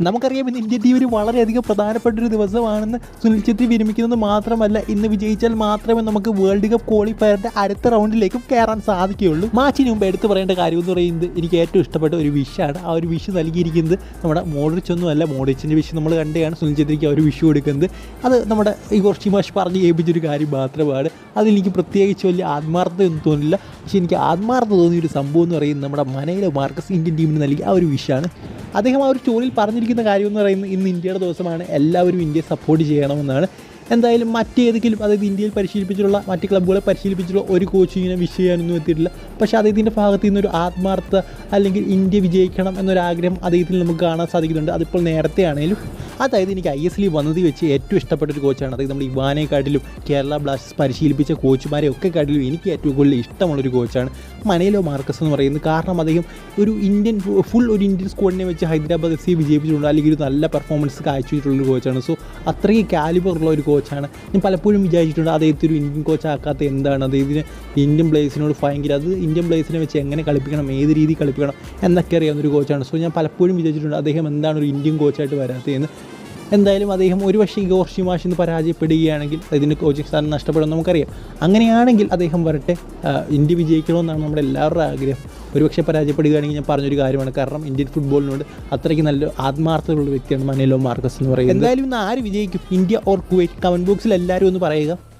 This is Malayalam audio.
നമുക്കറിയാം ഇന്ന് ഇന്ത്യൻ ടീമിന് വളരെയധികം പ്രധാനപ്പെട്ട ഒരു ദിവസമാണെന്ന് സുനിൽ ഛത്രി വിരമിക്കുന്നത് മാത്രമല്ല ഇന്ന് വിജയിച്ചാൽ മാത്രമേ നമുക്ക് വേൾഡ് കപ്പ് ക്വാളിഫയറിന്റെ അടുത്ത റൗണ്ടിലേക്കും കയറാൻ സാധിക്കുകയുള്ളൂ. മാച്ചിന് മുമ്പ് എടുത്തു പറയേണ്ട കാര്യം എന്ന് പറയുന്നത് എനിക്ക് ഏറ്റവും ഇഷ്ടപ്പെട്ട ഒരു വിഷാണ് ആ ഒരു വിഷ് നൽകിയിരിക്കുന്നത് നമ്മുടെ മോഡ്രിച്ച് ഒന്നും അല്ല മോഡ്രിച്ചിന്റെ വിഷ് നമ്മൾ കണ്ടെയാണ് സുനിൽ ഛത്രിക്ക് ആ ഒരു വിഷു കൊടുക്കുന്നത്. അത് നമ്മുടെ ഈ കുറച്ച് മാഷ് പറഞ്ഞ് ഏൽപ്പിച്ചൊരു കാര്യം മാത്രമാണ്. അതെനിക്ക് പ്രത്യേകിച്ച് വലിയ ആത്മാർത്ഥതയൊന്നും തോന്നില്ല. പക്ഷേ എനിക്ക് ആത്മാർത്ഥത തോന്നിയൊരു സംഭവം എന്ന് പറയുന്നത് നമ്മുടെ മനയിലെ മാർക്കസ് ഇന്ത്യൻ ടീമിന് നൽകിയ ആ ഒരു വിഷാണ് അദ്ദേഹം ആ ഒരു സ്റ്റോറിയിൽ പറഞ്ഞിരിക്കുന്ന കാര്യം എന്ന് പറയുന്നത് ഇന്ന് ഇന്ത്യയുടെ ദിവസമാണ്. എല്ലാവരും ഇന്ത്യയെ സപ്പോർട്ട് ചെയ്യണമെന്നാണ്. എന്തായാലും മറ്റേതെങ്കിലും അതായത് ഇന്ത്യയിൽ പരിശീലിപ്പിച്ചിട്ടുള്ള മറ്റ് ക്ലബ്ബുകളെ പരിശീലിപ്പിച്ചിട്ടുള്ള ഒരു കോച്ച് ഇങ്ങനെ വിഷ് ചെയ്യാനൊന്നും എത്തിയിട്ടില്ല. പക്ഷേ അദ്ദേഹത്തിന്റെ ഭാഗത്ത് നിന്നൊരു ആത്മാർത്ഥ അല്ലെങ്കിൽ ഇന്ത്യ വിജയിക്കണം എന്നൊരാഗ്രഹം അദ്ദേഹത്തിൽ നമുക്ക് കാണാൻ സാധിക്കുന്നുണ്ട്. അതിപ്പോൾ നേരത്തെ ആണെങ്കിലും അതായത് എനിക്ക് ഐ എസ് എല്ലിൽ വന്നത് വെച്ച് ഏറ്റവും ഇഷ്ടപ്പെട്ട ഒരു കോച്ചാണ് അതായത് നമ്മുടെ ഇവാനെക്കാട്ടിലും കേരള ബ്ലാസ്റ്റേഴ്സ് പരിശീലിപ്പിച്ച കോച്ചുമാരെ ഒക്കെ കാട്ടിലും എനിക്ക് ഏറ്റവും കൂടുതൽ ഇഷ്ടമുള്ളൊരു കോച്ചാണ് മനയിലോ മാർക്കസ് എന്ന് പറയുന്നത്. കാരണം അദ്ദേഹം ഒരു ഇന്ത്യൻ ഫുൾ ഒരു ഇന്ത്യൻ സ്ക്വാഡിനെ വെച്ച് ഹൈദരാബാദ് എഫ് സി വിജയിപ്പിച്ചിട്ടുണ്ട്. അല്ലെങ്കിൽ ഒരു നല്ല പെർഫോമൻസ് കാഴ്ചവെച്ചിട്ടുള്ളൊരു കോച്ചാണ് സോ അത്രയും കാലിബറുള്ള ഒരു കോച്ചാണ് ഞാൻ പലപ്പോഴും വിചാരിച്ചിട്ടുണ്ട് അദ്ദേഹത്തെ ഒരു ഇന്ത്യൻ കോച്ചാക്കാത്ത എന്താണ്? അദ്ദേഹത്തിന് ഇന്ത്യൻ പ്ലേയേഴ്സിനോട് ഭയങ്കര അത് ഇന്ത്യൻ പ്ലേയേഴ്സിനെ വെച്ച് എങ്ങനെ കളിപ്പിക്കണം? ഏത് രീതിയിൽ കളിപ്പിക്കണം? എന്നൊക്കെ അറിയാവുന്ന ഒരു കോച്ചാണ് സോ ഞാൻ പലപ്പോഴും വിചാരിച്ചിട്ടുണ്ട് അദ്ദേഹം എന്താണ് ഒരു ഇന്ത്യൻ കോച്ചായിട്ട് വരാത്തതെന്ന്. എന്തായാലും അദ്ദേഹം ഒരുപക്ഷെ ഇഗോർ ഷിമാഷ് ഇന്ന് പരാജയപ്പെടുകയാണെങ്കിൽ ഇതിന് കോച്ചിങ് സ്ഥാനം നഷ്ടപ്പെടും നമുക്കറിയാം. അങ്ങനെയാണെങ്കിൽ അദ്ദേഹം വരട്ടെ. ഇന്ത്യ വിജയിക്കണമെന്നാണ് നമ്മുടെ എല്ലാവരുടെ ആഗ്രഹം. ഒരുപക്ഷെ പരാജയപ്പെടുകയാണെങ്കിൽ ഞാൻ പറഞ്ഞൊരു കാര്യമാണ്. കാരണം ഇന്ത്യൻ ഫുട്ബോളിനോട് അത്രയ്ക്ക് നല്ല ആത്മാർത്ഥതയുള്ള വ്യക്തിയാണ് മനേലോ മാർക്കസ് എന്ന് പറയുന്നത്. എന്തായാലും ഇന്ന് ആര് വിജയിക്കും? India or Kuwait? കമന്റ് ബോക്സിൽ എല്ലാവരും ഒന്ന് പറയുക.